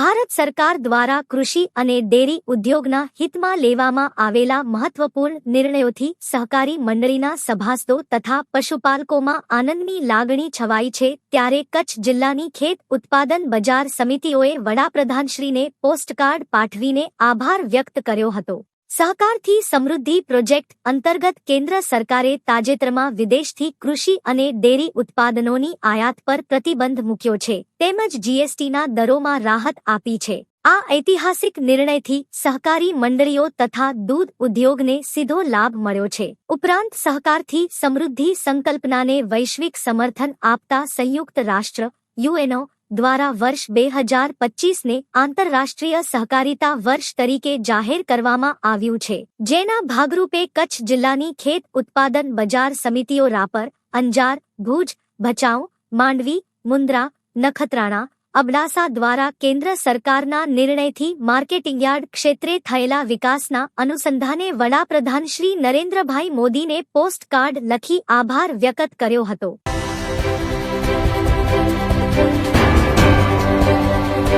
ભારત સરકાર દ્વારા કૃષિ અને ડેરી ઉદ્યોગના હિતમાં લેવામાં આવેલા મહત્વપૂર્ણ નિર્ણયોથી સહકારી મંડળીના સભાસદો તથા પશુપાલકોમાં આનંદની લાગણી છવાઈ છે ત્યારે કચ્છ જિલ્લાની ખેત ઉત્પાદન બજાર સમિતિઓએ વડાપ્રધાનશ્રીને પોસ્ટકાર્ડ પાઠવીને આભાર વ્યક્ત કર્યો હતો. સહકારથી સમૃદ્ધિ પ્રોજેક્ટ અંતર્ગત કેન્દ્ર સરકારે તાજેતરમાં વિદેશથી કૃષિ અને ડેરી ઉત્પાદનોની આયાત પર પ્રતિબંધ મૂક્યો છે, તેમજ જીએસટીના દરોમાં રાહત આપી છે. આ ઐતિહાસિક નિર્ણયથી સહકારી મંડળીઓ તથા દૂધ ઉદ્યોગને સીધો લાભ મળ્યો છે. ઉપરાંત સહકારથી સમૃદ્ધિ સંકલ્પનાને વૈશ્વિક સમર્થન આપતા સંયુક્ત રાષ્ટ્ર યુએનઓ દ્વારા વર્ષ બે હજાર પચીસને આંતરરાષ્ટ્રીય સહકારિતા વર્ષ તરીકે જાહેર કરવામાં આવ્યું છે. જેના ભાગરૂપે કચ્છ જિલ્લાની ખેત ઉત્પાદન બજાર સમિતિઓ રાપર, અંજાર, ભુજ, ભચાઉ, માંડવી મુન્દ્રા નખત્રાણા, અબડાસા દ્વારા કેન્દ્ર સરકારના નિર્ણયથી માર્કેટિંગ યાર્ડ ક્ષેત્રે થયેલા વિકાસના અનુસંધાને વડાપ્રધાન શ્રી નરેન્દ્રભાઈ મોદીને પોસ્ટકાર્ડ લખી આભાર વ્યક્ત કર્યો હતો.